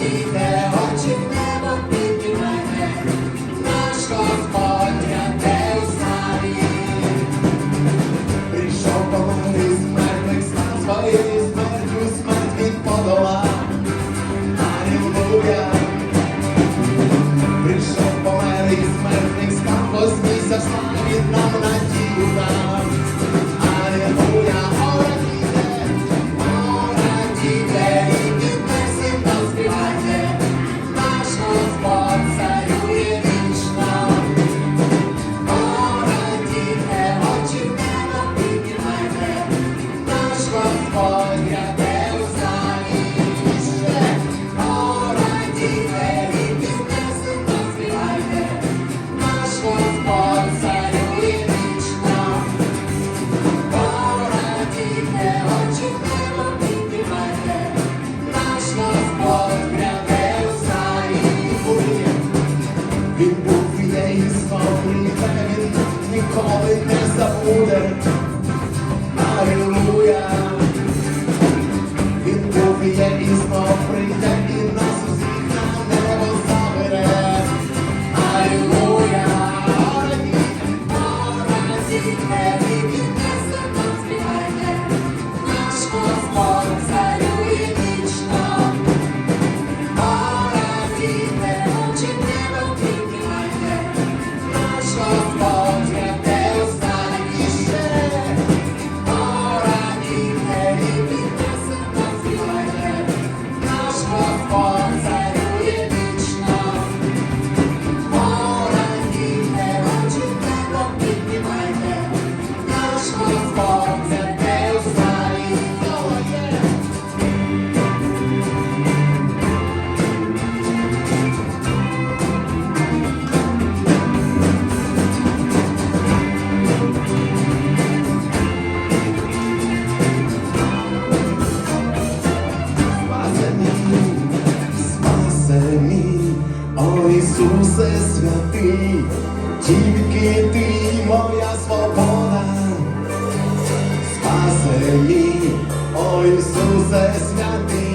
Happy birthday. baby. Ісусе святий, тільки ти моя свобода, спаси, її, о Ісусе святий.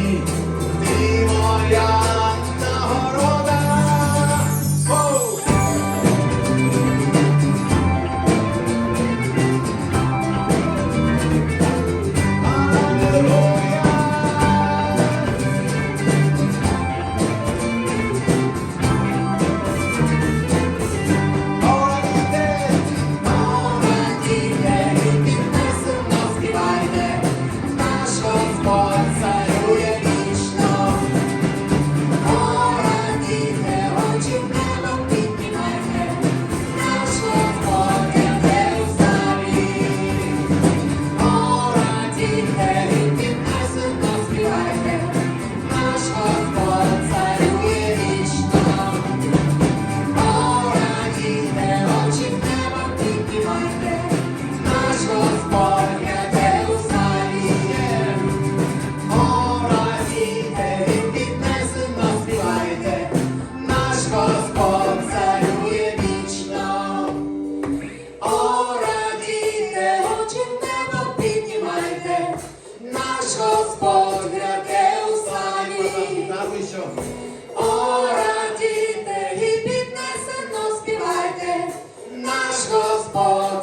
наш Господь гряде у славі. О, радійте і піднесено співайте, наш Господь.